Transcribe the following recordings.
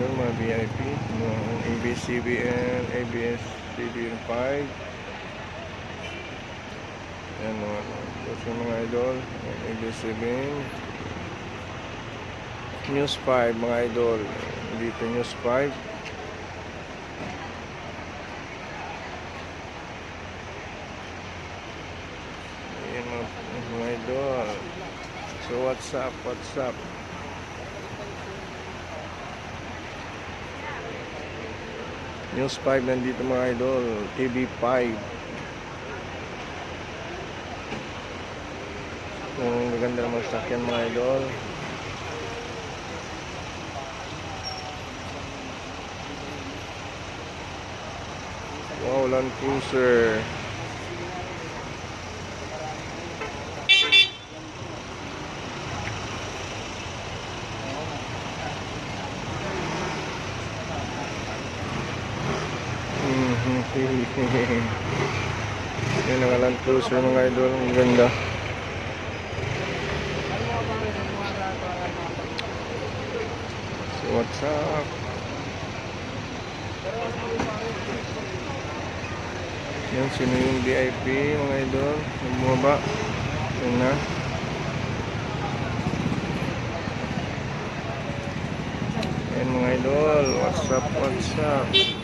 idol, mga VIP, mga ABS-CBN, ABS-CBN 5. Yan mga, ito mga idol, ABS-CBN. News 5 mga idol, dito News 5. Ayan mga, mga idol. So what's up, what's up? News 5 nandito mga idol, TV5. Kung maganda naman sakyan mga idol. Wow, Land Cruiser. Yan ang Land Cruiser mga idol, ang ganda. So what's up? Yan, sino yung VIP mga idol? Bumaba. Yan na. Yan mga idol, what's up, what's up?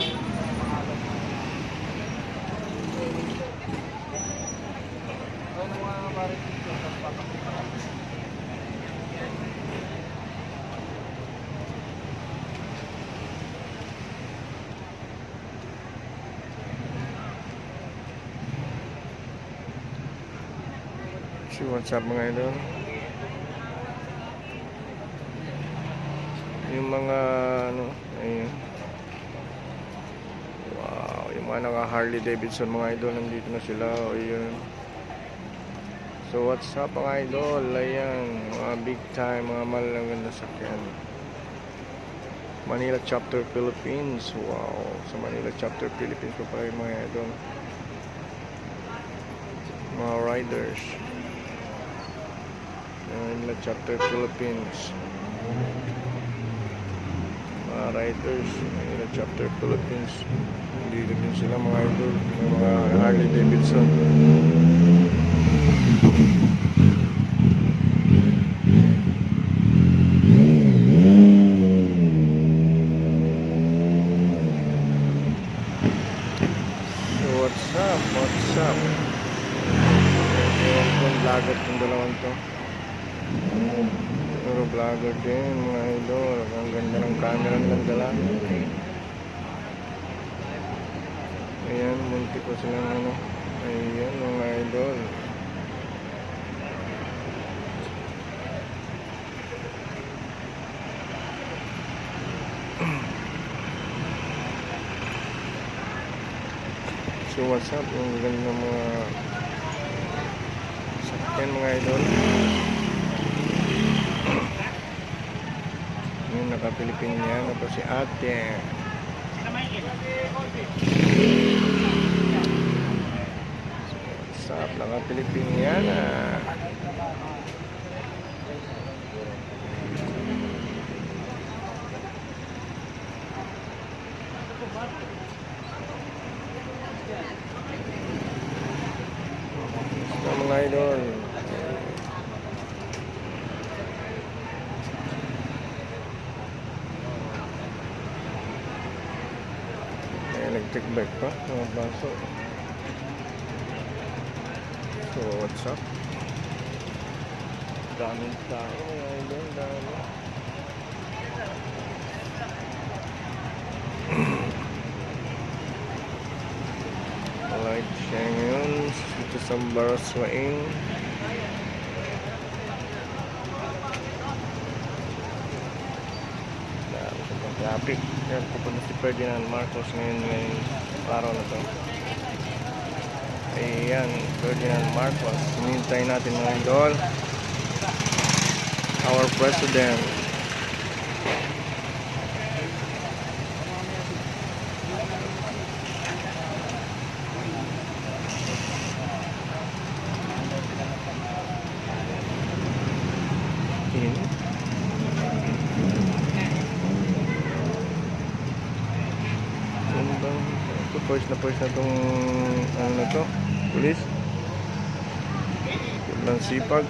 See what's up mga idol. Yung mga ano, ayun. Wow, yung mga naka Harley Davidson mga idol, nandito na sila. O yun. So what's up mga idol? Ayan, mga big time, mga malalang na sakyan. Manila Chapter Philippines. Wow, sa Manila Chapter Philippines pa pa yung mga idol. Mga riders. Manila Chapter Philippines. Mga riders, Manila Chapter Philippines. Dito din sila mga idol, ng mga Harley Davidson. So what's up? What's up? Ewan ko ang vlogger ng dalawang to. Puro vlogger din, mga idol. Ang ganda ng camera nilang dala. Ayan, munti ko silang ano. Ayan, mga idol. So what's up? Yung ganda ng mga sakyan mga idol. Yung naka-Pilipin yan. Ito si ate. So, what's up? Naka-Pilipin yan ah. So, mga idol. May electric bike pa, mga baso. So, what's up? Daming tao, idol, dami. Alright, siya ngayon dito sa Baraswaing. Dami sa mga traffic. Yan, pupunta si Ferdinand Marcos ngayon ngayong araw na to. Ayan, Ferdinand Marcos. Hinihintay natin mga idol. Our President. First na first na tong ano na to, pulis. Sobrang sipag.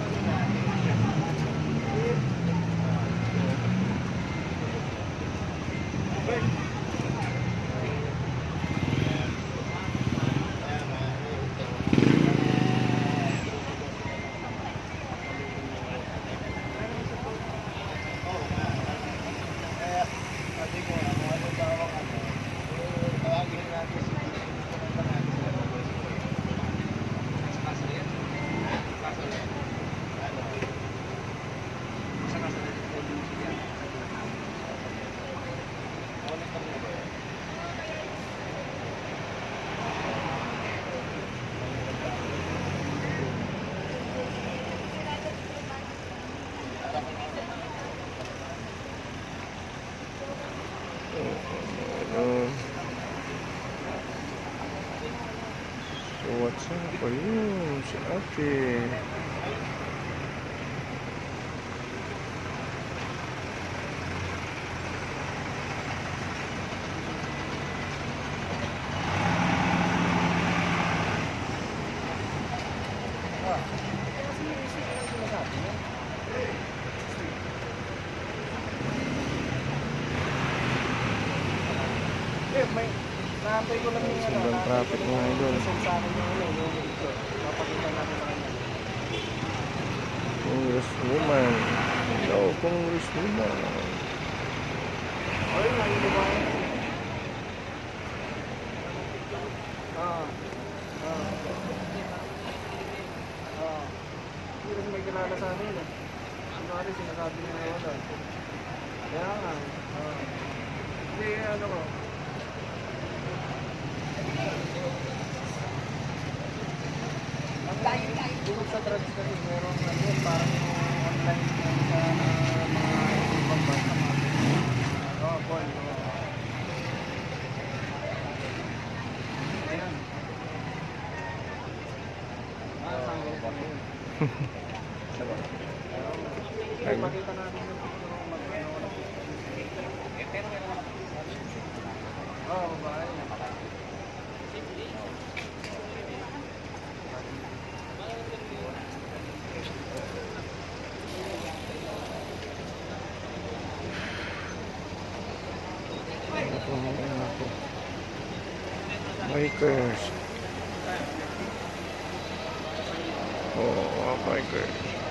Ano. So what's up? Ayun, si. May naantay ko lang yung ano. Sobrang traffic mga idol. Send sa akin yung ano, yung video. Papakita namin sa kanya. Congresswoman. Hello, Congresswoman. Ayun, nakikita ba? Ah. Ah. Ah. Hindi rin may kilala sa amin eh. Ano rin sinasabi niya na wala. Kaya nga. Ah. Hindi, ano ko. Sa drugs kasi ano parang yung online yan sa ah, mga ibang bansa mga Paul. oo. Ayan. Ah, yun? Sige, Ayun. pakita natin Oh, my God!